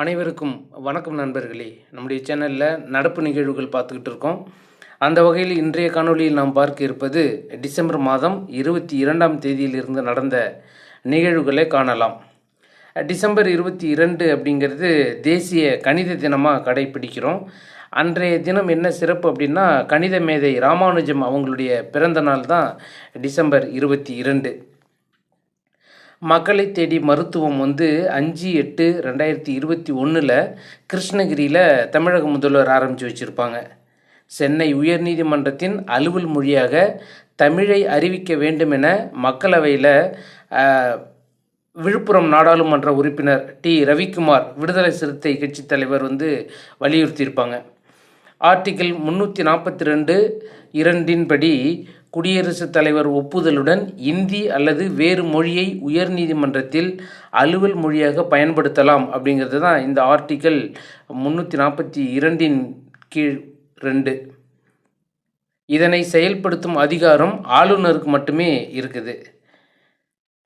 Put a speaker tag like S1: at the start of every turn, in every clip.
S1: அனைவருக்கும் வணக்கம் நண்பர்களே. நம்முடைய சேனலில் நடப்பு நிகழ்வுகள் பார்த்துக்கிட்டு இருக்கோம். அந்த வகையில் இன்றைய காணொலியில் நாம் பார்க்க இருப்பது டிசம்பர் மாதம் இருபத்தி இரண்டாம் தேதியிலிருந்து நடந்த நிகழ்வுகளை காணலாம். டிசம்பர் இருபத்தி இரண்டு அப்படிங்கிறது தேசிய கணித தினமாக கடைபிடிக்கிறோம். அன்றைய தினம் என்ன சிறப்பு அப்படின்னா கணித மேதை ராமானுஜம் அவங்களுடைய பிறந்த நாள் தான் டிசம்பர் இருபத்தி இரண்டு. மக்களை தேடி மருத்துவம் வந்து அஞ்சு எட்டு ரெண்டாயிரத்தி இருபத்தி ஒன்றில் கிருஷ்ணகிரியில் தமிழக முதல்வர் ஆரம்பித்து வச்சுருப்பாங்க. சென்னை உயர்நீதிமன்றத்தின் அலுவல் மொழியாக தமிழை அறிவிக்க வேண்டும் என மக்களவையில் விழுப்புரம் நாடாளுமன்ற உறுப்பினர் டி. ரவிக்குமார் விடுதலை சிறுத்தை கட்சி தலைவர் வந்து வலியுறுத்தியிருப்பாங்க. ஆர்டிகிள் முந்நூற்றி நாற்பத்தி ரெண்டு இரண்டின்படி குடியரசுத் தலைவர் ஒப்புதலுடன் இந்தி அல்லது வேறு மொழியை உயர்நீதிமன்றத்தில் அலுவல் மொழியாக பயன்படுத்தலாம் அப்படிங்கிறது தான் இந்த ஆர்டிக்கல் முந்நூற்றி நாற்பத்தி இரண்டின் கீழ் ரெண்டு. இதனை செயல்படுத்தும் அதிகாரம் ஆளுநருக்கு மட்டுமே இருக்குது.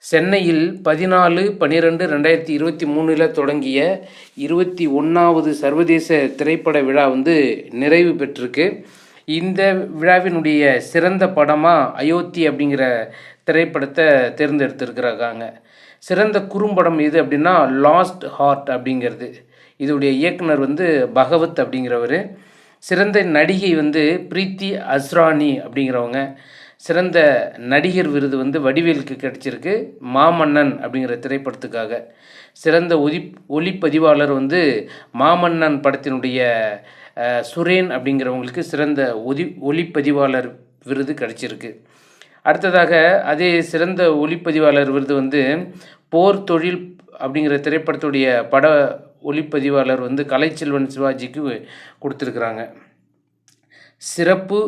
S1: சென்னையில் பதினாலு பன்னிரெண்டு ரெண்டாயிரத்தி இருபத்தி மூணில் தொடங்கிய இருபத்தி ஒன்றாவது சர்வதேச திரைப்பட விழா வந்து நிறைவு பெற்றிருக்கு. இந்த விழாவினுடைய சிறந்த படமாக அயோத்தி அப்படிங்கிற திரைப்படத்தை தேர்ந்தெடுத்திருக்கிறாங்க. சிறந்த குறும்படம் எது அப்படின்னா லாஸ்ட் ஹார்ட் அப்படிங்கிறது. இதோடைய இயக்குனர் வந்து பகவத் அப்படிங்கிறவர். சிறந்த நடிகை வந்து பிரீத்தி அஸ்ரானி அப்படிங்கிறவங்க. சிறந்த நடிகர் விருது வந்து வடிவேலுக்கு கிடைச்சிருக்கு மாமன்னன் அப்படிங்கிற திரைப்படத்துக்காக. சிறந்த ஒலி ஒளிப்பதிவாளர் வந்து மாமன்னன் படத்தினுடைய சுரேன் அப்படிங்கிறவங்களுக்கு சிறந்த ஒதி ஒளிப்பதிவாளர் விருது கிடைச்சிருக்கு. அடுத்ததாக அதே சிறந்த ஒளிப்பதிவாளர் விருது வந்து போர் தொழில் அப்படிங்கிற திரைப்படத்துடைய பட ஒளிப்பதிவாளர் வந்து கலைச்செல்வன் சிவாஜிக்கு கொடுத்துருக்குறாங்க. சிறப்பு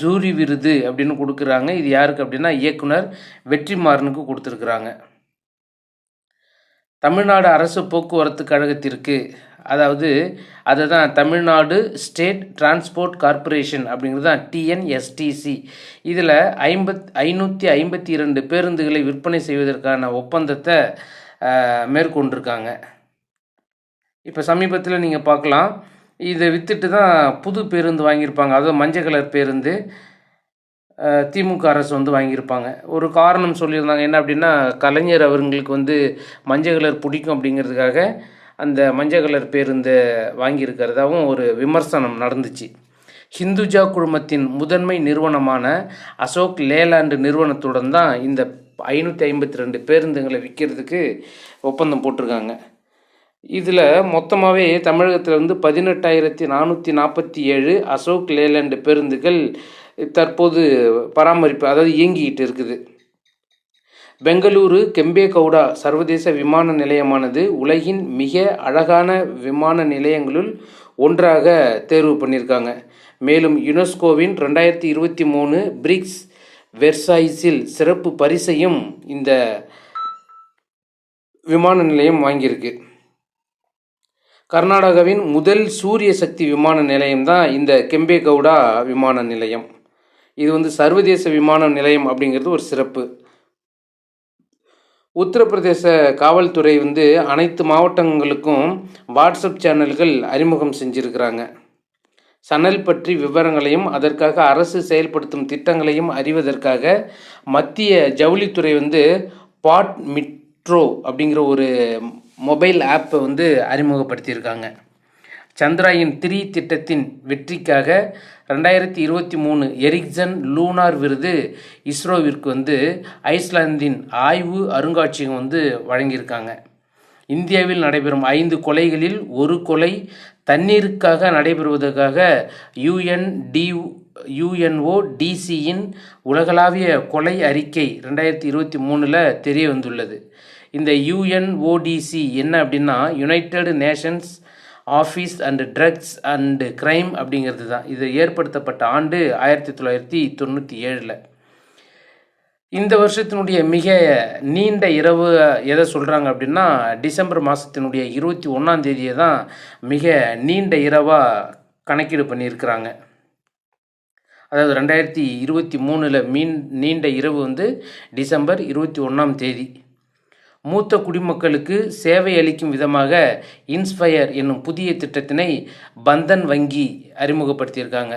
S1: ஜூரி விருது அப்படின்னு கொடுக்குறாங்க. இது யாருக்கு அப்படின்னா இயக்குனர் வெற்றிமாறனுக்கு கொடுத்துருக்குறாங்க. தமிழ்நாடு அரசு போக்குவரத்து கழகத்திற்கு அதாவது அதை தான் தமிழ்நாடு ஸ்டேட் டிரான்ஸ்போர்ட் கார்ப்பரேஷன் அப்படிங்கிறது தான் டிஎன்எஸ்டிசி இதில் ஐம்பத் ஐநூற்றி ஐம்பத்தி இரண்டு பேருந்துகளை விற்பனை செய்வதற்கான ஒப்பந்தத்தை மேற்கொண்டிருக்காங்க. இப்போ சமீபத்தில் நீங்கள் பார்க்கலாம். இதை விற்றுட்டு தான் புது பேருந்து வாங்கியிருப்பாங்க. அதாவது மஞ்சள் கலர் பேருந்து. திமுக அரசு வந்து வாங்கியிருப்பாங்க. ஒரு காரணம் சொல்லியிருந்தாங்க. என்ன அப்படின்னா கலைஞர் அவர்களுக்கு வந்து மஞ்சள் கலர் பிடிக்கும் அப்படிங்கிறதுக்காக அந்த மஞ்சள் கலர் பேருந்தை வாங்கியிருக்கிறதாவும் ஒரு விமர்சனம் நடந்துச்சு. ஹிந்துஜா குழுமத்தின் முதன்மை நிறுவனமான அசோக் லேலாண்டு நிறுவனத்துடன் தான் இந்த ஐநூற்றி ஐம்பத்தி ரெண்டு பேருந்துங்களை விற்கிறதுக்கு ஒப்பந்தம் போட்டிருக்காங்க. இதில் மொத்தமாகவே தமிழகத்தில் வந்து பதினெட்டாயிரத்தி நானூற்றி நாற்பத்தி ஏழு அசோக் லேலாண்டு பேருந்துகள் தற்போது பராமரிப்பு அதாவது இயங்கிக்கிட்டு இருக்குது. பெங்களூரு கெம்பேகவுடா சர்வதேச விமான நிலையமானது உலகின் மிக அழகான விமான நிலையங்களுள் ஒன்றாக தேர்வு பண்ணியிருக்காங்க. மேலும் யுனெஸ்கோவின் ரெண்டாயிரத்தி இருபத்தி மூணு பிரிக்ஸ் வெர்சாய்ஸில் சிறப்பு பரிசையும் இந்த விமான நிலையம் வாங்கியிருக்கு. கர்நாடகாவின் முதல் சூரிய சக்தி விமான நிலையம் தான் இந்த கெம்பேகவுடா விமான நிலையம். இது வந்து சர்வதேச விமான நிலையம் அப்படிங்கிறது ஒரு சிறப்பு. உத்தரப்பிரதேச காவல்துறை வந்து அனைத்து மாவட்டங்களுக்கும் வாட்ஸ்அப் சேனல்கள் அறிமுகம் செஞ்சுருக்கிறாங்க. சணல் பற்றி விவரங்களையும் அதற்காக அரசு செயல்படுத்தும் திட்டங்களையும் அறிவதற்காக மத்திய ஜவுளித்துறை வந்து பாட் மிட்ரோ அப்படிங்கிற ஒரு மொபைல் ஆப்பை வந்து அறிமுகப்படுத்தியிருக்காங்க. சந்திராயன் த்ரீ திட்டத்தின் வெற்றிக்காக ரெண்டாயிரத்தி இருபத்தி மூணு எரிக்சன் லூனார் விருது இஸ்ரோவிற்கு வந்து ஐஸ்லாந்தின் ஆய்வு அருங்காட்சியகம் வந்து வழங்கியிருக்காங்க. இந்தியாவில் நடைபெறும் ஐந்து கொலைகளில் ஒரு கொலை தண்ணீருக்காக நடைபெறுவதற்காக யுஎன்டி யுஎன்ஓ டிசியின் உலகளாவிய கொலை அறிக்கை ரெண்டாயிரத்தி இருபத்தி மூணில் தெரிய வந்துள்ளது இந்த யுஎன்ஓடிசி என்ன அப்படின்னா United Nations office and drugs and crime அப்படிங்கிறது தான். இது ஏற்படுத்தப்பட்ட ஆண்டு ஆயிரத்தி தொள்ளாயிரத்தி தொண்ணூற்றி ஏழில். இந்த வருஷத்தினுடைய மிக நீண்ட இரவு எதை சொல்கிறாங்க அப்படின்னா டிசம்பர் மாதத்தினுடைய இருபத்தி ஒன்றாம் தேதியை தான் மிக நீண்ட இரவாக கணக்கீடு பண்ணியிருக்கிறாங்க. அதாவது ரெண்டாயிரத்தி இருபத்தி மூணில் மீன் நீண்ட இரவு வந்து டிசம்பர் இருபத்தி ஒன்றாம் தேதி. மூத்த குடிமக்களுக்கு சேவை அளிக்கும் விதமாக இன்ஸ்பயர் என்னும் புதிய திட்டத்தினை பந்தன் வங்கி அறிமுகப்படுத்தியிருக்காங்க.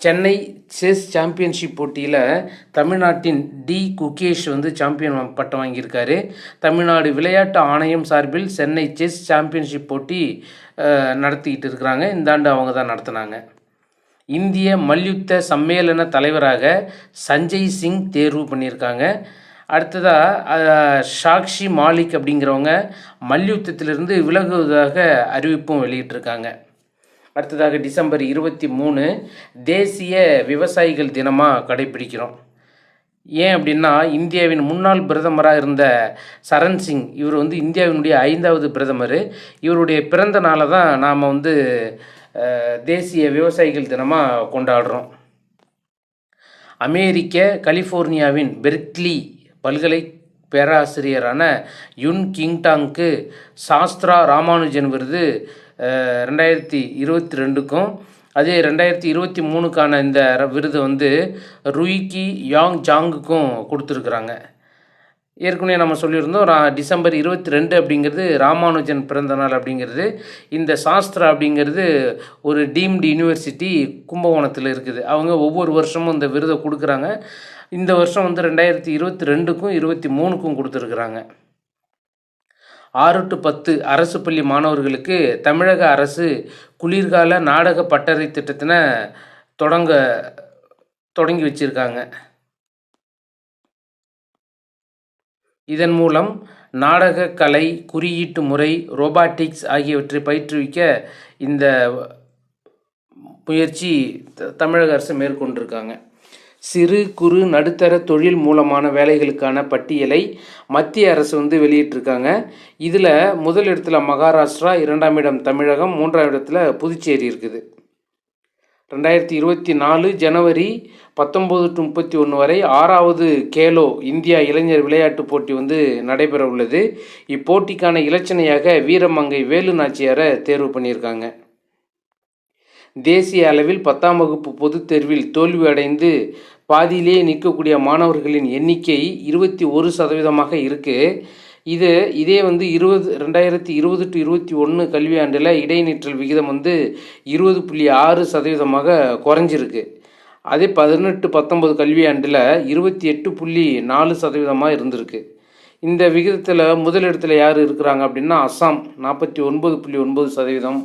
S1: சென்னை செஸ் சாம்பியன்ஷிப் போட்டியில் தமிழ்நாட்டின் டி குகேஷ் வந்து சாம்பியன் பட்டம் வாங்கியிருக்காரு. தமிழ்நாடு விளையாட்டு ஆணையம் சார்பில் சென்னை செஸ் சாம்பியன்ஷிப் போட்டி நடத்திக்கிட்டு இருக்கிறாங்க. இந்த ஆண்டு அவங்க தான் நடத்துனாங்க. இந்திய மல்யுத்த சம்மேளன தலைவராக சஞ்சய் சிங் தேர்வு பண்ணியிருக்காங்க. அடுத்ததாக சாக்ஷி மாலிக் அப்படிங்கிறவங்க மல்யுத்தத்திலிருந்து விலகுவதாக அறிவிப்பும் வெளியிட்டிருக்காங்க. அடுத்ததாக டிசம்பர் இருபத்தி மூணு தேசிய விவசாயிகள் தினமாக கடைபிடிக்கிறோம். ஏன் அப்படின்னா இந்தியாவின் முன்னாள் பிரதமராக இருந்த சரண் சிங் இவர் வந்து இந்தியாவினுடைய ஐந்தாவது பிரதமர். இவருடைய பிறந்த நாளை தான் நாம் வந்து தேசிய விவசாயிகள் தினமாக கொண்டாடுறோம். அமெரிக்க கலிஃபோர்னியாவின் பெர்க்லி பல்கலை பேராசிரியரான யுன் கிங்டாங்க்கு சாஸ்திரா ராமானுஜன் விருது ரெண்டாயிரத்தி இருபத்தி ரெண்டுக்கும் அதே ரெண்டாயிரத்தி இருபத்தி மூணுக்கான இந்த விருது வந்து ருயிக்கி யாங் ஜாங்குக்கும் கொடுத்துருக்குறாங்க. ஏற்கனவே நம்ம சொல்லியிருந்தோம் டிசம்பர் இருபத்தி ரெண்டு அப்படிங்கிறது ராமானுஜன் பிறந்த நாள் அப்படிங்கிறது. இந்த சாஸ்திரா அப்படிங்கிறது ஒரு டீம்டு யூனிவர்சிட்டி கும்பகோணத்தில் இருக்குது. அவங்க ஒவ்வொரு வருஷமும் இந்த விருதை கொடுக்குறாங்க. இந்த வருஷம் வந்து ரெண்டாயிரத்தி இருபத்தி ரெண்டுக்கும் இருபத்தி மூணுக்கும் கொடுத்துருக்குறாங்க. ஆறு டு பத்து அரசு பள்ளி மாணவர்களுக்கு தமிழக அரசு குளிர்கால நாடக பட்டறை திட்டத்தினை தொடங்க தொடங்கி வச்சிருக்காங்க. இதன் மூலம் நாடக கலை குறியீட்டு முறை ரோபாட்டிக்ஸ் ஆகியவற்றை பயிற்றுவிக்க இந்த முயற்சி த- தமிழக அரசு மேற்கொண்டிருக்காங்க. சிறு குறு நடுத்தர தொழில் மூலமான வேலைகளுக்கான பட்டியலை மத்திய அரசு வந்து வெளியிட்டிருக்காங்க. இதில் முதல் இடத்துல மகாராஷ்டிரா இரண்டாம் இடம் தமிழகம் மூன்றாம் இடத்துல புதுச்சேரி இருக்குது. ரெண்டாயிரத்தி இருபத்தி நாலு ஜனவரி பத்தொம்போது டு முப்பத்தி ஒன்று வரை ஆறாவது கேலோ இந்தியா இளைஞர் விளையாட்டுப் போட்டி வந்து நடைபெற உள்ளது. இப்போட்டிக்கான இலச்சனையாக வீரமங்கை வேலு நாச்சியாரை தேர்வு பண்ணியிருக்காங்க. தேசிய அளவில் பத்தாம் வகுப்பு பொதுத் தேர்வில் தோல்வி அடைந்து பாதியிலேயே நிற்கக்கூடிய மாணவர்களின் எண்ணிக்கை இருபத்தி ஒரு சதவீதமாக இருக்குது இது இதே வந்து இருபது ரெண்டாயிரத்தி இருபது டு இருபத்தி ஒன்று கல்வியாண்டில் இடைநிற்றல் விகிதம் வந்து இருபது புள்ளி ஆறு சதவீதமாக குறைஞ்சிருக்கு. அதே பதினெட்டு பத்தொம்பது கல்வியாண்டில் இருபத்தி எட்டு புள்ளி நாலு சதவீதமாக இருந்திருக்கு. இந்த விகிதத்தில் முதலிடத்தில் யார் இருக்கிறாங்க அப்படின்னா அஸ்ஸாம் நாற்பத்தி ஒன்பது புள்ளி ஒன்பது சதவீதம்.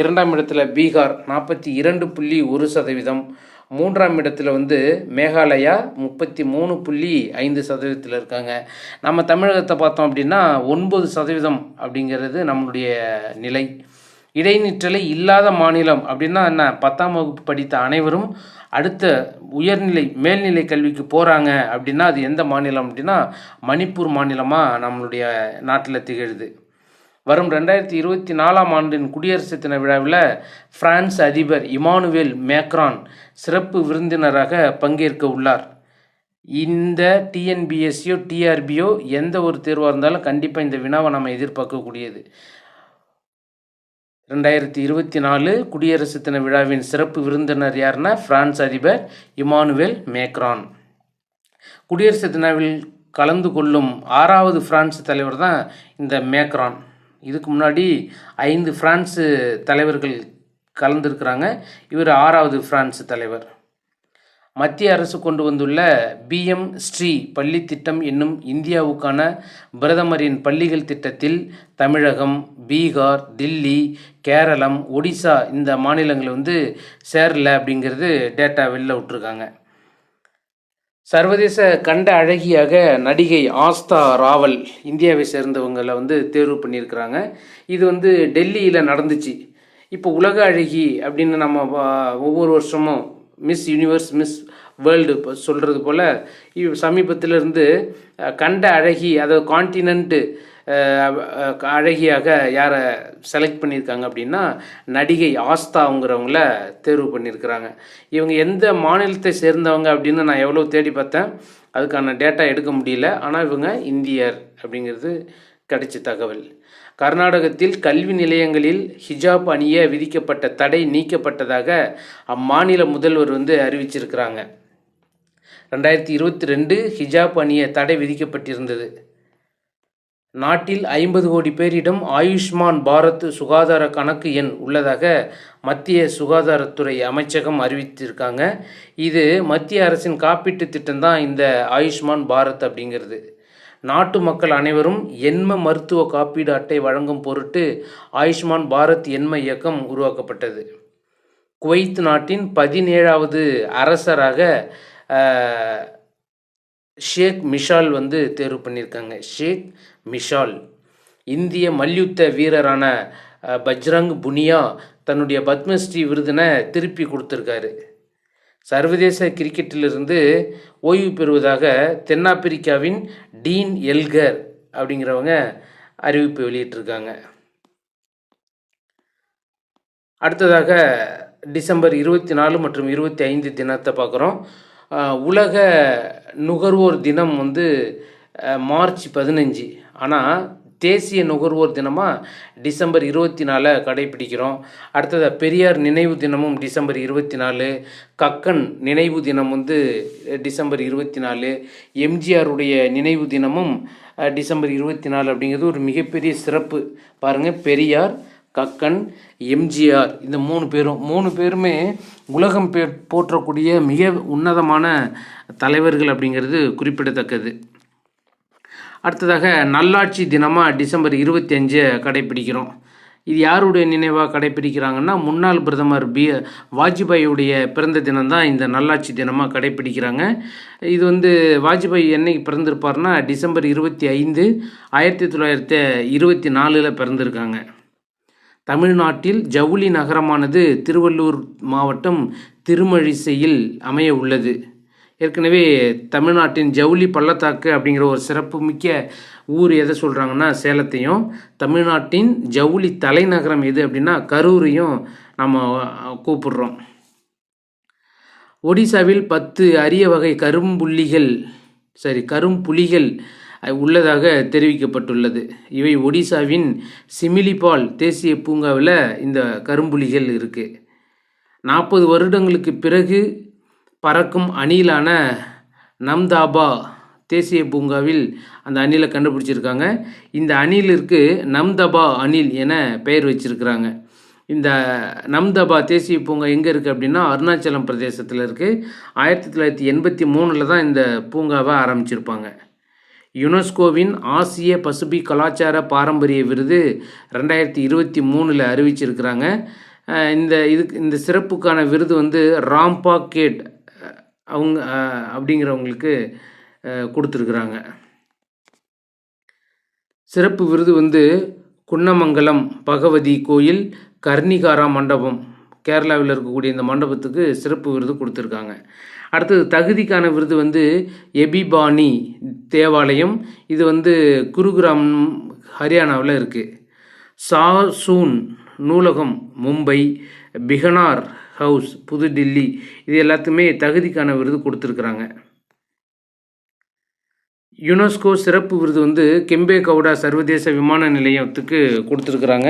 S1: இரண்டாம் இடத்துல பீகார் நாற்பத்தி இரண்டு புள்ளி ஒரு சதவீதம். மூன்றாம் இடத்துல வந்து மேகாலயா முப்பத்தி மூணு புள்ளி ஐந்து சதவீதத்தில் இருக்காங்க. நம்ம தமிழகத்தை பார்த்தோம் அப்படின்னா ஒன்பது சதவீதம் அப்படிங்கிறது நம்மளுடைய நிலை. இடைநிற்றலை இல்லாத மாநிலம் அப்படின்னா என்ன? பத்தாம் வகுப்பு படித்த அனைவரும் அடுத்த உயர்நிலை மேல்நிலை கல்விக்கு போகிறாங்க அப்படின்னா அது எந்த மாநிலம் அப்படின்னா மணிப்பூர் மாநிலமாக நம்மளுடைய நாட்டில் திகழுது. வரும் ரெண்டாயிரத்தி இருபத்தி நாலாம் ஆண்டின் குடியரசு தின விழாவில் பிரான்ஸ் அதிபர் இமானுவேல் மேக்ரான் சிறப்பு விருந்தினராக பங்கேற்க உள்ளார். இந்த டிஎன்பிஎஸ்சியோ டிஆர்பியோ எந்த ஒரு தேர்வாக இருந்தாலும் கண்டிப்பாக இந்த வினாவை நம்ம எதிர்பார்க்கக்கூடியது. ரெண்டாயிரத்தி இருபத்தி நாலு குடியரசு தின விழாவின் சிறப்பு விருந்தினர் யாருன்னா பிரான்ஸ் அதிபர் இமானுவேல் மேக்ரான். குடியரசு தினவில் கலந்து கொள்ளும் ஆறாவது பிரான்ஸ் தலைவர் தான் இந்த மேக்ரான். இதுக்கு முன்னாடி ஐந்து பிரான்ஸு தலைவர்கள் கலந்துருக்கிறாங்க. இவர் ஆறாவது பிரான்ஸ் தலைவர். மத்திய அரசு கொண்டு வந்துள்ள பிஎம் ஸ்ரீ பள்ளி திட்டம் என்னும் இந்தியாவுக்கான பிரதமரின் பள்ளிகள் திட்டத்தில் தமிழகம் பீகார் தில்லி கேரளம் ஒடிசா இந்த மாநிலங்கள் வந்து சேரல அப்படிங்கிறது டேட்டா வெளில விட்ருக்காங்க சர்வதேச கண்ட அழகியாக நடிகை ஆஸ்தா ராவல் இந்தியாவை சேர்ந்தவங்களை வந்து தேர்வு பண்ணியிருக்கிறாங்க. இது வந்து டெல்லியில் நடந்துச்சு. இப்போ உலக அழகி அப்படின்னு நம்ம ஒவ்வொரு வருஷமும் மிஸ் யூனிவர்ஸ் மிஸ் வேர்ல்டு இப்போ சொல்கிறது போல் சமீபத்தில் சமீபத்திலிருந்து கண்ட அழகி அதாவது கான்டினென்ட்டு அழகியாக யாரை செலக்ட் பண்ணியிருக்காங்க அப்படின்னா நடிகை ஆஸ்தாங்கிறவங்கள தேர்வு பண்ணியிருக்கிறாங்க. இவங்க எந்த மாநிலத்தை சேர்ந்தவங்க அப்படின்னு நான் எவ்வளோ தேடி பார்த்தேன் அதுக்கான டேட்டா எடுக்க முடியல. ஆனால் இவங்க இந்தியர் அப்படிங்கிறது கிடைச்ச தகவல். கர்நாடகத்தில் கல்வி நிலையங்களில் ஹிஜாப் அணிய விதிக்கப்பட்ட தடை நீக்கப்பட்டதாக அம்மாநில முதல்வர் வந்து அறிவிச்சிருக்கிறாங்க. ரெண்டாயிரத்தி இருபத்தி ரெண்டு ஹிஜாப் அணிய தடை விதிக்கப்பட்டிருந்தது. நாட்டில் ஐம்பது கோடி பேரிடம் ஆயுஷ்மான் பாரத் சுகாதார கணக்கு எண் உள்ளதாக மத்திய சுகாதாரத்துறை அமைச்சகம் அறிவித்திருக்காங்க. இது மத்திய அரசின் காப்பீட்டு திட்டம் தான் இந்த ஆயுஷ்மான் பாரத் அப்படிங்கிறது. நாட்டு மக்கள் அனைவரும் எண்ம மருத்துவ காப்பீடு அட்டை வழங்கும் பொருட்டு ஆயுஷ்மான் பாரத் எண்ம இயக்கம் உருவாக்கப்பட்டது. குவைத் நாட்டின் பதினேழாவது அரசராக ஷேக் மிஷால் வந்து தேர்வு பண்ணியிருக்காங்க. ஷேக் மிஷால். இந்திய மல்யுத்த வீரரான பஜ்ரங் புனியா தன்னுடைய பத்மஸ்ரீ விருதினை திருப்பி கொடுத்துருக்காரு. சர்வதேச கிரிக்கெட்டிலிருந்து ஓய்வு பெறுவதாக தென்னாப்பிரிக்காவின் டீன் எல்கர் அப்படிங்கிறவங்க அறிவிப்பு வெளியிட்டிருக்காங்க. அடுத்ததாக டிசம்பர் இருபத்தி நாலு மற்றும் இருபத்தி ஐந்து தினத்தை பார்க்குறோம். உலக நுகர்வோர் தினம் வந்து மார்ச் பதினஞ்சு. ஆனால் தேசிய நுகர்வோர் தினமாக டிசம்பர் இருபத்தி நாலை கடைபிடிக்கிறோம். அடுத்தது பெரியார் நினைவு தினமும் டிசம்பர் இருபத்தி நாலு கக்கன் நினைவு தினம் வந்து டிசம்பர் இருபத்தி நாலு எம்ஜிஆருடைய நினைவு தினமும் டிசம்பர் இருபத்தி நாலு அப்படிங்கிறது ஒரு மிகப்பெரிய சிறப்பு. பாருங்கள் பெரியார் கக்கன் எம்ஜிஆர் இந்த மூணு பேரும். மூணு பேருமே உலகம் பே போற்றக்கூடிய மிக உன்னதமான தலைவர்கள் அப்படிங்கிறது குறிப்பிடத்தக்கது. அடுத்ததாக நல்லாட்சி தினமாக டிசம்பர் இருபத்தி அஞ்சு கடைப்பிடிக்கிறோம். இது யாருடைய நினைவாக கடைப்பிடிக்கிறாங்கன்னா முன்னாள் பிரதமர் பி. வாஜ்பாயுடைய பிறந்த தினம்தான் இந்த நல்லாட்சி தினமாக கடைப்பிடிக்கிறாங்க. இது வந்து வாஜ்பாய் என்னைக்கு பிறந்திருப்பார்னா டிசம்பர் இருபத்தி ஐந்து ஆயிரத்தி தொள்ளாயிரத்தி இருபத்தி நாலில் பிறந்திருக்காங்க. தமிழ்நாட்டில் ஜவுளி நகரமானது திருவள்ளூர் மாவட்டம் திருமழிசையில் அமைய உள்ளது. ஏற்கனவே தமிழ்நாட்டின் ஜவுளி பள்ளத்தாக்கு அப்படிங்கிற ஒரு சிறப்புமிக்க ஊர் எதை சொல்கிறாங்கன்னா சேலத்தையும். தமிழ்நாட்டின் ஜவுளி தலைநகரம் எது அப்படின்னா கரூரையும் நம்ம கூப்பிடுறோம். ஒடிசாவில் பத்து அரிய வகை கரும்புள்ளிகள் சரி கரும்புலிகள் உள்ளதாக தெரிவிக்கப்பட்டுள்ளது. இவை ஒடிசாவின் சிமிலிபால் தேசிய பூங்காவில் இந்த கரும்புலிகள் இருக்குது நாற்பது வருடங்களுக்கு பிறகு பறக்கும் அணிலான நம்தாபா தேசிய பூங்காவில் அந்த அணிலை கண்டுபிடிச்சிருக்காங்க. இந்த அணிலிற்கு நம்தபா அணில் என பெயர் வச்சிருக்கிறாங்க. இந்த நம்தபா தேசிய பூங்கா எங்கே இருக்குது அப்படின்னா அருணாச்சலம் பிரதேசத்தில் இருக்குது ஆயிரத்தி தொள்ளாயிரத்தி எண்பத்தி மூணில் தான் இந்த பூங்காவை ஆரம்பிச்சிருப்பாங்க. யுனெஸ்கோவின் ஆசிய பசுபி கலாச்சார பாரம்பரிய விருது ரெண்டாயிரத்தி இருபத்தி மூணில் அறிவிச்சிருக்கிறாங்க. இந்த இதுக்கு இந்த சிறப்புக்கான விருது வந்து ராம்பா கேட் அவங்க அப்படிங்கிறவங்களுக்கு கொடுத்துருக்குறாங்க. சிறப்பு விருது வந்து குன்னமங்கலம் பகவதி கோயில் கர்ணிகாரா மண்டபம். கேரளாவில் இருக்கக்கூடிய இந்த மண்டபத்துக்கு சிறப்பு விருது கொடுத்துருக்காங்க. அடுத்தது தகுதிக்கான விருது வந்து எபிபானி தேவாலயம். இது வந்து குருகிராம் ஹரியானாவில் இருக்குது சாசூன் நூலகம் மும்பை பிகனார் ஹவுஸ் புதுடில்லி இது எல்லாத்துக்குமே தகுதிக்கான விருது கொடுத்துருக்குறாங்க. யுனெஸ்கோ சிறப்பு விருது வந்து கெம்பே கவுடா சர்வதேச விமான நிலையத்துக்கு கொடுத்துருக்குறாங்க.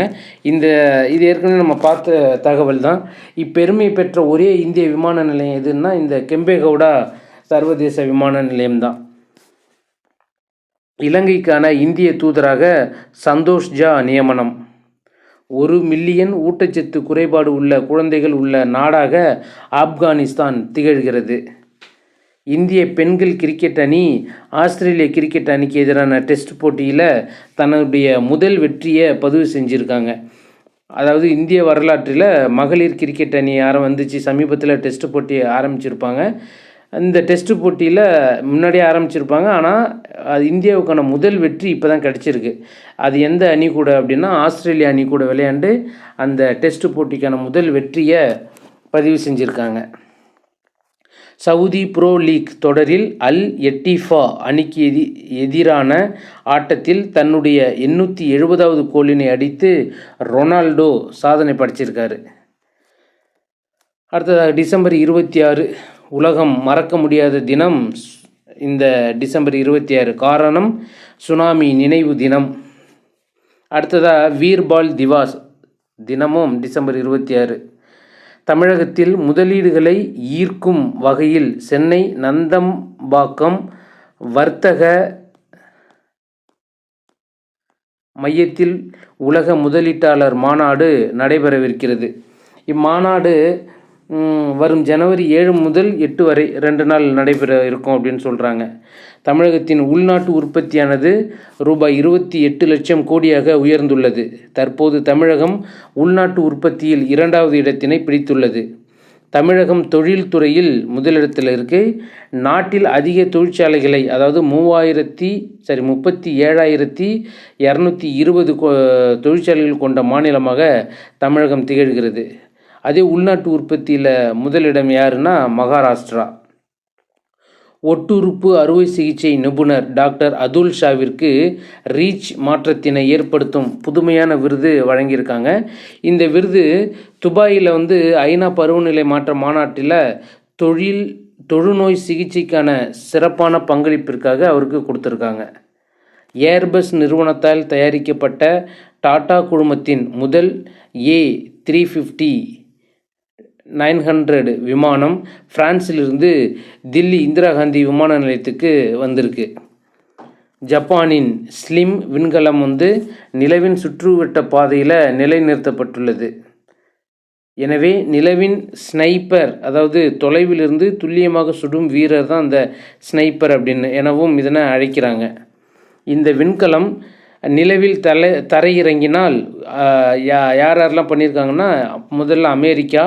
S1: இந்த இது ஏற்கனவே நம்ம பார்த்த தகவல் தான். இப்பெருமை பெற்ற ஒரே இந்திய விமான நிலையம் எதுன்னா இந்த கெம்பே கவுடா சர்வதேச விமான நிலையம்தான் இலங்கைக்கான இந்திய தூதராக சந்தோஷ் ஜா நியமனம். ஒரு மில்லியன் ஊட்டச்சத்து குறைபாடு உள்ள குழந்தைகள் உள்ள நாடாக ஆப்கானிஸ்தான் திகழ்கிறது. இந்திய பெண்கள் கிரிக்கெட் அணி ஆஸ்திரேலிய கிரிக்கெட் அணிக்கு எதிரான டெஸ்ட் போட்டியில் தன்னுடைய முதல் வெற்றியை பதிவு செஞ்சுருக்காங்க. அதாவது இந்திய வரலாற்றில் மகளிர் கிரிக்கெட் அணி யாரும் வந்துச்சு சமீபத்தில் டெஸ்ட் போட்டி ஆரம்பிச்சிருப்பாங்க. இந்த டெஸ்ட்டு போட்டியில் முன்னாடியே ஆரம்பிச்சிருப்பாங்க. ஆனால் அது இந்தியாவுக்கான முதல் வெற்றி இப்போ தான் கிடச்சிருக்கு. அது எந்த அணி கூட அப்படின்னா ஆஸ்திரேலியா அணி கூட விளையாண்டு அந்த டெஸ்ட்டு போட்டிக்கான முதல் வெற்றியை பதிவு செஞ்சுருக்காங்க. சவுதி ப்ரோ லீக் தொடரில் அல் எட்டிஃபா அணிக்கு எதி எதிரான ஆட்டத்தில் தன்னுடைய எண்ணூற்றி எழுபதாவது கோலினை அடித்து ரொனால்டோ சாதனை படைச்சிருக்காரு. அடுத்ததாக டிசம்பர் இருபத்தி ஆறு உலகம் மறக்க முடியாத தினம் இந்த டிசம்பர் இருபத்தி ஆறு காரணம் சுனாமி நினைவு தினம். அடுத்ததாக வீர்பால் திவாஸ் தினமும் டிசம்பர் இருபத்தி ஆறு. தமிழகத்தில் முதலீடுகளை ஈர்க்கும் வகையில் சென்னை நந்தம்பாக்கம் வர்த்தக மையத்தில் உலக முதலீட்டாளர் மாநாடு நடைபெறவிருக்கிறது. இம்மாநாடு வரும் ஜனவரி ஏழு முதல் எட்டு வரை ரெண்டு நாள் நடைபெற இருக்கும் அப்படின்னு சொல்கிறாங்க தமிழகத்தின் உள்நாட்டு உற்பத்தியானது ரூபாய் இருபத்தி எட்டு லட்சம் கோடியாக உயர்ந்துள்ளது. தற்போது தமிழகம் உள்நாட்டு உற்பத்தியில் இரண்டாவது இடத்தினை பிடித்துள்ளது. தமிழகம் தொழில்துறையில் முதலிடத்தில் இருக்கு. நாட்டில் அதிக தொழிற்சாலைகளை அதாவது மூவாயிரத்தி சரி முப்பத்தி ஏழாயிரத்தி இரநூத்தி இருபது தொழிற்சாலைகள் கொண்ட மாநிலமாக தமிழகம் திகழ்கிறது. அதே உள்நாட்டு உற்பத்தியில் முதலிடம் யாருன்னா மகாராஷ்டிரா. ஒட்டுறுப்பு அறுவை சிகிச்சை நிபுணர் டாக்டர் அதுல் ஷாவிற்கு ரீச் மாற்றத்தினை ஏற்படுத்தும் புதுமையான விருது வழங்கியிருக்காங்க. இந்த விருது துபாயில் வந்து ஐநா பருவநிலை மாற்ற மாநாட்டில் தொழில் தொழுநோய் சிகிச்சைக்கான சிறப்பான பங்களிப்பிற்காக அவருக்கு கொடுத்துருக்காங்க. ஏர்பஸ் நிறுவனத்தால் தயாரிக்கப்பட்ட டாடா குழுமத்தின் முதல் A three fifty nine hundred விமானம் பிரான்சிலிருந்து தில்லி இந்திரா காந்தி விமான நிலையத்துக்கு வந்திருக்கு. ஜப்பானின் ஸ்லிம் விண்கலம் வந்து நிலவின் சுற்றுவட்ட பாதையில் நிலைநிறுத்தப்பட்டுள்ளது. எனவே நிலவின் ஸ்னைப்பர் அதாவது தொலைவிலிருந்து துல்லியமாக சுடும் வீரர் தான் அந்த ஸ்னைப்பர் அப்படின்னு எனவும் இதனை அழைக்கிறாங்க. இந்த விண்கலம் நிலவில் தலை தரையிறங்கினால் யா யார் யாரெல்லாம் பண்ணியிருக்காங்கன்னா முதல்ல அமெரிக்கா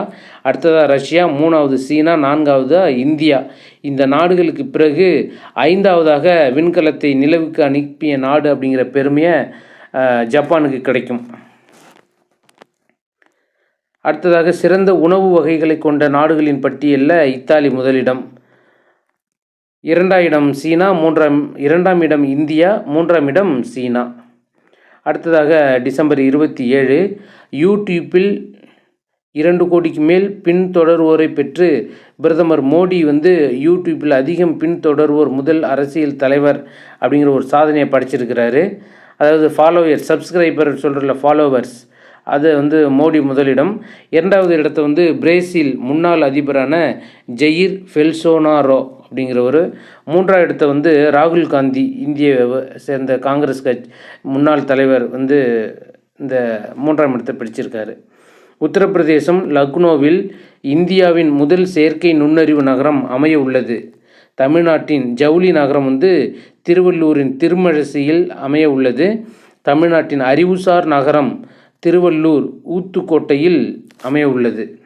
S1: அடுத்ததாக ரஷ்யா மூணாவது சீனா நான்காவது இந்தியா. இந்த நாடுகளுக்கு பிறகு ஐந்தாவதாக விண்கலத்தை நிலவுக்கு அனுப்பிய நாடு அப்படிங்கிற பெருமையை ஜப்பானுக்கு கிடைக்கும். அடுத்ததாக சிறந்த உணவு வகைகளை கொண்ட நாடுகளின் பட்டியலில் இத்தாலி முதலிடம். இரண்டாம் இடம் சீனா மூன்றாம் இரண்டாம் இடம் இந்தியா மூன்றாம் இடம் சீனா. அடுத்ததாக டிசம்பர் இருபத்தி ஏழு யூடியூப்பில் இரண்டு கோடிக்கு மேல் பின்தொடர்வோரை பெற்று பிரதமர் மோடி வந்து யூடியூப்பில் அதிகம் பின்தொடர்வோர் முதல் அரசியல் தலைவர் அப்படிங்கிற ஒரு சாதனையை படைச்சிருக்கிறாரு. அதாவது ஃபாலோயர் சப்ஸ்கிரைபர் சொல்கிறல ஃபாலோவர்ஸ் அது வந்து மோடி முதலிடம். இரண்டாவது இடத்தை வந்து பிரேசில் முன்னாள் அதிபரான ஜெயிர் ஃபெல்சோனாரோ அப்படிங்கிறவர் மூன்றாவது இடத்தை வந்து ராகுல் காந்தி இந்திய சேர்ந்த காங்கிரஸ் கட்சி முன்னாள் தலைவர் வந்து இந்த மூன்றாம் இடத்தை பிடிச்சிருக்காரு. உத்தரப்பிரதேசம் லக்னோவில் இந்தியாவின் முதல் செயற்கை நுண்ணறிவு நகரம் அமைய உள்ளது. தமிழ்நாட்டின் ஜவுளி நகரம் வந்து திருவள்ளூரின் திருமழசியில் அமைய உள்ளது. தமிழ்நாட்டின் அறிவுசார் நகரம் திருவள்ளூர் ஊத்துக்கோட்டையில் அமைய உள்ளது.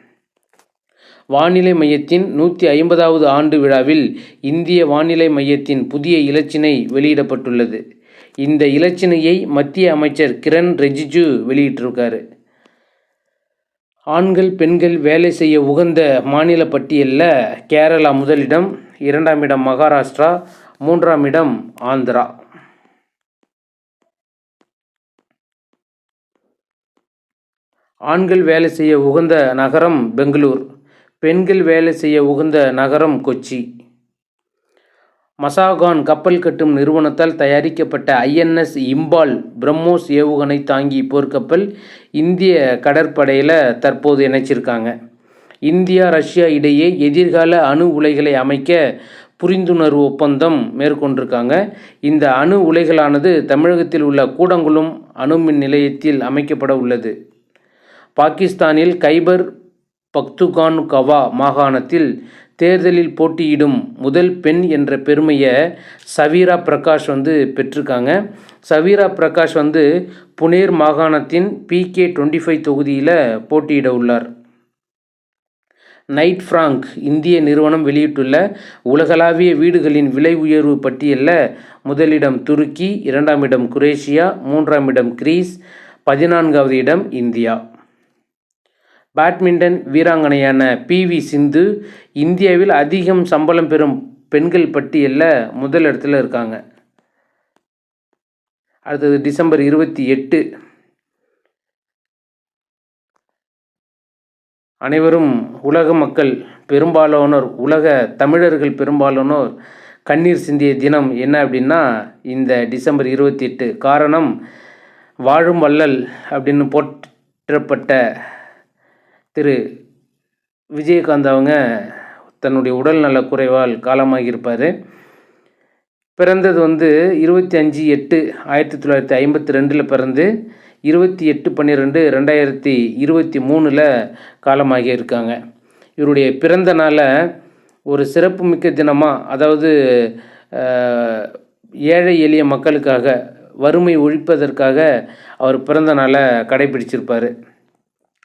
S1: வானிலை மையத்தின் நூற்றி ஐம்பதாவது ஆண்டு விழாவில் இந்திய வானிலை மையத்தின் புதிய இலச்சினை வெளியிடப்பட்டுள்ளது. இந்த இலச்சினையை மத்திய அமைச்சர் கிரண் ரிஜிஜு வெளியிட்டிருக்காரு. ஆண்கள் பெண்கள் வேலை செய்ய உகந்த மாநில பட்டியலில் கேரளா முதலிடம் இரண்டாம் இடம் மகாராஷ்டிரா மூன்றாம் இடம் ஆந்திரா. ஆண்கள் வேலை செய்ய உகந்த நகரம் பெங்களூர். பெண்கள் வேலை செய்ய உகந்த நகரம் கொச்சி. மசாகான் கப்பல் கட்டும் நிறுவனத்தால் தயாரிக்கப்பட்ட ஐஎன்எஸ் இம்பால் பிரம்மோஸ் ஏவுகணை தாங்கி போர்க்கப்பல் இந்திய கடற்படையில் தற்போது இணைச்சிருக்காங்க. இந்தியா ரஷ்யா இடையே எதிர்கால அணு உலைகளை அமைக்க புரிந்துணர்வு ஒப்பந்தம் மேற்கொண்டிருக்காங்க. இந்த அணு உலைகளானது தமிழகத்தில் உள்ள கூடங்குளம் அணுமின் நிலையத்தில் அமைக்கப்பட உள்ளது. பாகிஸ்தானில் கைபர் பக்துகான் கவா மாகாணத்தில் தேர்தலில் போட்டியிடும் முதல் பெண் என்ற பெருமையை சவீரா பிரகாஷ் வந்து பெற்றிருக்காங்க. சவீரா பிரகாஷ் வந்து புனேர் மாகாணத்தின் பிகே டுவெண்ட்டி ஃபைவ் தொகுதியில் போட்டியிட உள்ளார். நைட் ஃப்ராங்க் இந்திய நிறுவனம் வெளியிட்டுள்ள உலகளாவிய வீடுகளின் விலை உயர்வு பட்டியலில் முதலிடம் துருக்கி இரண்டாம் இடம் குரேஷியா மூன்றாம் இடம் கிரீஸ் பதினான்காவது இடம் இந்தியா. பேட்மிண்டன் வீராங்கனையான பிவி சிந்து இந்தியாவில் அதிகம் சம்பளம் பெறும் பெண்கள் பட்டியலில் முதல் இடத்துல இருக்காங்க. அடுத்தது டிசம்பர் இருபத்தி எட்டு. அனைவரும் உலக மக்கள் பெரும்பாலானோர் உலக தமிழர்கள் பெரும்பாலானோர் கண்ணீர் சிந்திய தினம் என்ன அப்படின்னா இந்த டிசம்பர் இருபத்தி எட்டு. காரணம் வாழும் வள்ளல் அப்படின்னு போற்றப்பட்ட திரு விஜயகாந்த் அவங்க தன்னுடைய உடல் நல குறைவால் காலமாகியிருப்பார். பிறந்தது வந்து இருபத்தி அஞ்சு எட்டு ஆயிரத்தி தொள்ளாயிரத்தி ஐம்பத்தி ரெண்டில் பிறந்து இருபத்தி எட்டு பன்னிரெண்டு ரெண்டாயிரத்தி இருபத்தி மூணில் காலமாகி இருக்காங்க இவருடைய பிறந்த நாளை ஒரு சிறப்புமிக்க தினமாக அதாவது ஏழை எளிய மக்களுக்காக வறுமை ஒழிப்பதற்காக அவர் பிறந்த நாளை கடைபிடிச்சிருப்பார்.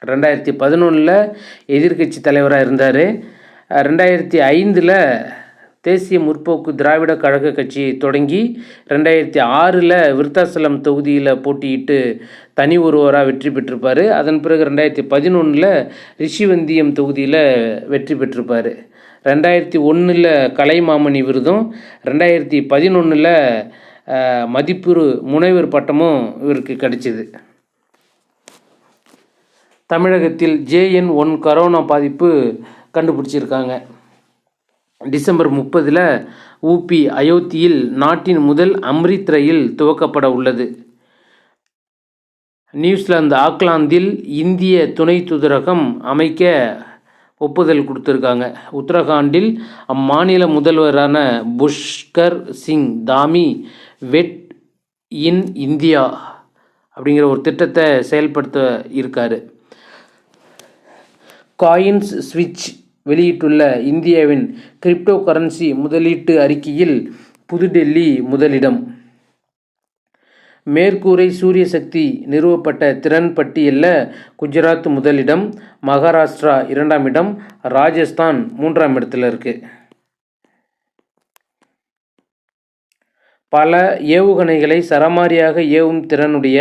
S1: ரெண்டாயிரத்தி பதினொன்றில் எதிர்க்கட்சி தலைவராக இருந்தார். ரெண்டாயிரத்தி ஐந்தில் தேசிய முற்போக்கு திராவிட கழக கட்சி தொடங்கி ரெண்டாயிரத்தி ஆறில் விருத்தாசலம் தொகுதியில் போட்டியிட்டு தனி ஒருவராக வெற்றி பெற்றிருப்பார். அதன் பிறகு ரெண்டாயிரத்தி பதினொன்றில் ரிஷிவந்தியம் தொகுதியில் வெற்றி பெற்றிருப்பார். ரெண்டாயிரத்தி ஒன்றில் கலைமாமணி விருதும் ரெண்டாயிரத்தி பதினொன்றில் மதிப்புறு முனைவர் பட்டமும் இவருக்கு கிடைச்சிது. தமிழகத்தில் ஜேஎன் ஒன் கரோனா பாதிப்பு கண்டுபிடிச்சிருக்காங்க. டிசம்பர் முப்பதில் ஊபி அயோத்தியில் நாட்டின் முதல் அம்ரித் ரயில் துவக்கப்பட உள்ளது. நியூசிலாந்து ஆக்லாந்தில் இந்திய துணை தூதரகம் அமைக்க ஒப்புதல் கொடுத்துருக்காங்க. உத்தரகாண்டில் அம்மாநில முதல்வரான Pushkar Singh Dhami wed in India அப்படிங்கிற ஒரு திட்டத்தை செயல்படுத்த இருக்காரு. காயின்ஸ் ஸ்விட்ச் வெளியிட்டுள்ள இந்தியாவின் கிரிப்டோ கரன்சி முதலீட்டு அறிக்கையில் புதுடெல்லி முதலிடம். மேற்கூரை சூரிய சக்தி நிறுவப்பட்ட திறன் பட்டியலில் குஜராத் முதலிடம் மகாராஷ்டிரா இரண்டாம் இடம் ராஜஸ்தான் மூன்றாம் இடத்துல இருக்குது பல ஏவுகணைகளை சரமாரியாக ஏவும் திறனுடைய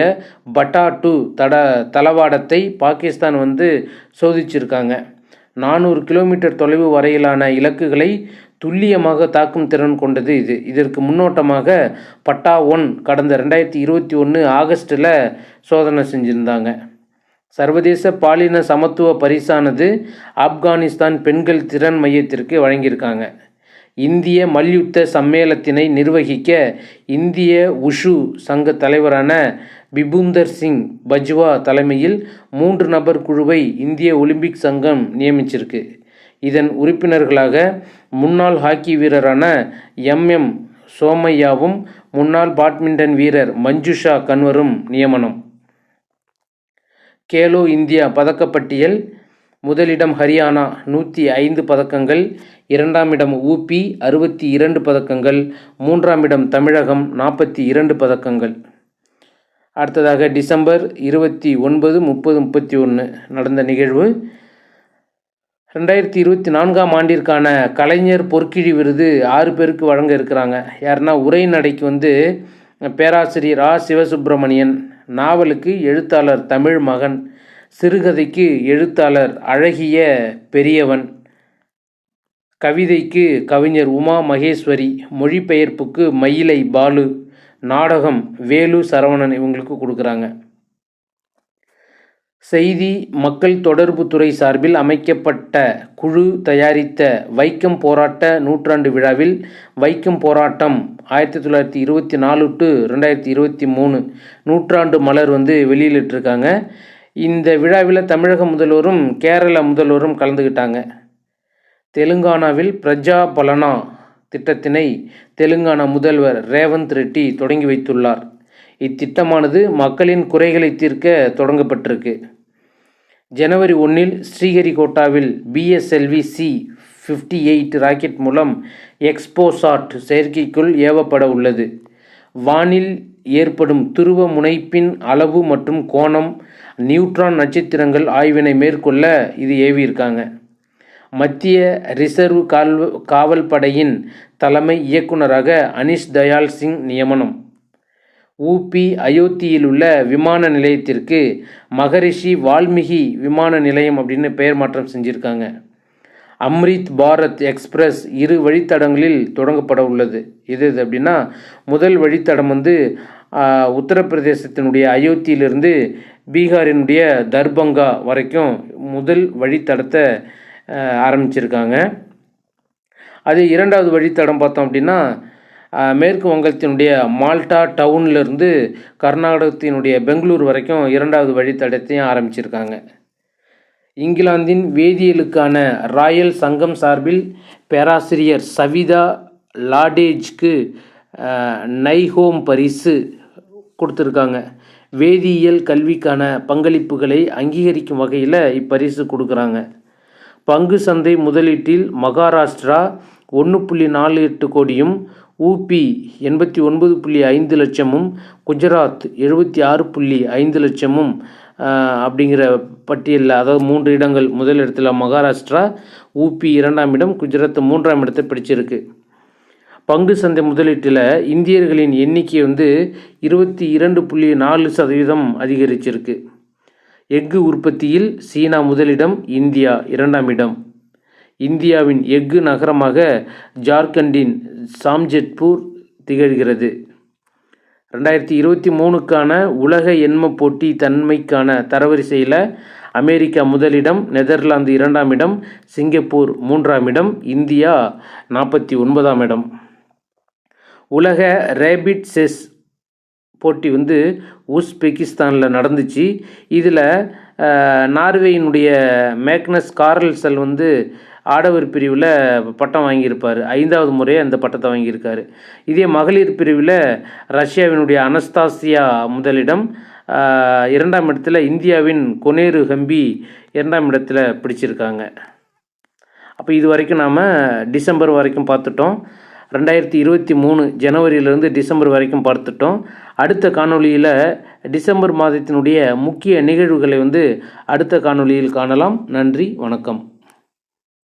S1: பட்டா டூ தட தளவாடத்தை பாகிஸ்தான் வந்து சோதிச்சிருக்காங்க. நானூறு கிலோமீட்டர் தொலைவு வரையிலான இலக்குகளை துல்லியமாக தாக்கும் திறன் கொண்டது இது. இதற்கு முன்னோட்டமாக பட்டா ஒன் கடந்த ரெண்டாயிரத்தி இருபத்தி ஒன்று ஆகஸ்டில் சோதனை செஞ்சுருந்தாங்க. சர்வதேச பாலின சமத்துவ பரிசானது ஆப்கானிஸ்தான் பெண்கள் திறன் மையத்திற்கு வழங்கியிருக்காங்க. இந்திய மல்யுத்த சம்மேளத்தினை நிர்வகிக்க இந்திய உஷு சங்க தலைவரான பிபுந்தர் சிங் பஜ்வா தலைமையில் மூன்று நபர் குழுவை இந்திய ஒலிம்பிக் சங்கம் நியமிச்சிருக்கு. இதன் உறுப்பினர்களாக முன்னாள் ஹாக்கி வீரரான எம்எம் சோமையாவும் முன்னாள் பேட்மிண்டன் வீரர் மஞ்சுஷா கன்வரும் நியமனம். கேலோ இந்தியா பதக்கப்பட்டியல் முதலிடம் ஹரியானா நூற்றி ஐந்து பதக்கங்கள் இரண்டாம் இடம் ஊபி அறுபத்தி இரண்டு பதக்கங்கள் மூன்றாம் இடம் தமிழகம் நாற்பத்தி இரண்டு பதக்கங்கள். அடுத்ததாக டிசம்பர் இருபத்தி ஒன்பது முப்பது முப்பத்தி ஒன்று நடந்த நிகழ்வு. ரெண்டாயிரத்தி இருபத்தி நான்காம் ஆண்டிற்கான கலைஞர் பொற்கிழி விருது ஆறு பேருக்கு வழங்க இருக்கிறாங்க. யாருன்னா உரைநடைக்கு வந்து பேராசிரியர் ஆ சிவசுப்பிரமணியன் நாவலுக்கு எழுத்தாளர் தமிழ் மகன் சிறுகதைக்கு எழுத்தாளர் அழகிய பெரியவன். கவிதைக்கு கவிஞர் உமா மகேஸ்வரி மொழிபெயர்ப்புக்கு மயிலை பாலு நாடகம் வேலு சரவணன் இவங்களுக்கு கொடுக்குறாங்க. செய்தி மக்கள் தொடர்பு துறை சார்பில் அமைக்கப்பட்ட குழு தயாரித்த வைக்கம் போராட்ட நூற்றாண்டு விழாவில் வைக்கம் போராட்டம் ஆயிரத்தி தொள்ளாயிரத்தி இருபத்தி நாலு டு ரெண்டாயிரத்தி இருபத்தி மூணு நூற்றாண்டு மலர் வந்து வெளியிலிட்டிருக்காங்க. இந்த விழாவில் தமிழக முதல்வரும் கேரள முதல்வரும் கலந்துக்கிட்டாங்க தெலுங்கானாவில் பிரஜா பலனா திட்டத்தினை தெலுங்கானா முதல்வர் ரேவந்த் ரெட்டி தொடங்கி வைத்துள்ளார். இத்திட்டமானது மக்களின் குறைகளை தீர்க்க தொடங்கப்பட்டிருக்கு. ஜனவரி ஒன்றில் ஸ்ரீஹரிகோட்டாவில் PSLV C fifty eight rocket மூலம் எக்ஸ்போசாட் செயற்கைக்குள் ஏவப்பட உள்ளது. வானில் ஏற்படும் துருவ முனைப்பின் அளவு மற்றும் கோணம் நியூட்ரான் நட்சத்திரங்கள் ஆய்வினை மேற்கொள்ள இது ஏவியிருக்காங்க. மத்திய ரிசர்வ் கால் காவல் படையின் தலைமை இயக்குனராக அனிஷ் தயால் சிங் நியமனம். ஊபி அயோத்தியில் உள்ள விமான நிலையத்திற்கு மகரிஷி வால்மீகி விமான நிலையம் அப்படின்னு பெயர் மாற்றம் செஞ்சுருக்காங்க. அம்ரித் பாரத் எக்ஸ்பிரஸ் இரு வழித்தடங்களில் தொடங்கப்பட உள்ளது. எது எது அப்படின்னா முதல் வழித்தடம் வந்து உத்தரப்பிரதேசத்தினுடைய அயோத்தியிலிருந்து பீகாரினுடைய தர்பங்கா வரைக்கும் முதல் வழித்தடத்தை ஆரம்பிச்சிருக்காங்க. அது இரண்டாவது வழித்தடம் பார்த்தோம் அப்படின்னா மேற்கு வங்கத்தினுடைய மால்டா டவுன்லேருந்து கர்நாடகத்தினுடைய பெங்களூர் வரைக்கும் இரண்டாவது வழித்தடத்தையும் ஆரம்பிச்சிருக்காங்க. இங்கிலாந்தின் வேதியியலுக்கான ராயல் சங்கம் சார்பில் பேராசிரியர் சவிதா லாடேஜ்க்கு நைஹோம் பரிசு கொடுத்துருக்காங்க. வேதியியல் கல்விக்கான பங்களிப்புகளை அங்கீகரிக்கும் வகையில் இப்பரிசு கொடுக்குறாங்க. பங்கு சந்தை முதலீட்டில் மகாராஷ்டிரா ஒன்று புள்ளி நாலு எட்டு கோடியும் ஊபி எண்பத்தி ஒன்பது புள்ளி ஐந்து லட்சமும் குஜராத் எழுபத்தி ஆறு புள்ளி ஐந்து லட்சமும் அப்படிங்கிற பட்டியலில் அதாவது மூன்று இடங்கள் முதல் இடத்துல மகாராஷ்டிரா ஊபி இரண்டாம் இடம் குஜராத் மூன்றாம் இடத்தை பிடிச்சிருக்கு. பங்கு சந்தை முதலீட்டில் இந்தியர்களின் எண்ணிக்கை வந்து இருபத்தி இரண்டு புள்ளி நாலு சதவீதம் அதிகரிச்சிருக்கு. எஃகு உற்பத்தியில் சீனா முதலிடம் இந்தியா இரண்டாம் இடம். இந்தியாவின் எஃகு நகரமாக ஜார்க்கண்டின் சாம்ஜெட்பூர் திகழ்கிறது. ரெண்டாயிரத்தி இருபத்தி மூணுக்கான உலக எண்ம போட்டி தன்மைக்கான தரவரிசையில் அமெரிக்கா முதலிடம் நெதர்லாந்து இரண்டாம் இடம் சிங்கப்பூர் மூன்றாம் இடம் இந்தியா நாற்பத்தி ஒன்பதாம் இடம். உலக ரேபிட் செஸ் போட்டி வந்து உஸ்பெகிஸ்தானில் நடந்துச்சு. இதில் நார்வேயினுடைய மேக்னஸ் கார்ல்சல் வந்து ஆடவர் பிரிவில் பட்டம் வாங்கியிருப்பார். ஐந்தாவது முறையாக அந்த பட்டத்தை வாங்கியிருக்காரு. இதே மகளிர் பிரிவில் ரஷ்யாவினுடைய அனஸ்தாசியா முதலிடம் இரண்டாம் இடத்துல இந்தியாவின் கொனேரு ஹம்பி இரண்டாம் இடத்துல பிடிச்சிருக்காங்க. அப்போ இது வரைக்கும் நாம் டிசம்பர் வரைக்கும் பார்த்துட்டோம். ரெண்டாயிரத்தி இருபத்தி மூணு ஜனவரியிலேருந்து டிசம்பர் வரைக்கும் பார்த்துட்டோம். அடுத்த காணொளியில் டிசம்பர் மாதத்தினுடைய முக்கிய நிகழ்வுகளை வந்து அடுத்த காணொளியில் காணலாம். நன்றி வணக்கம்.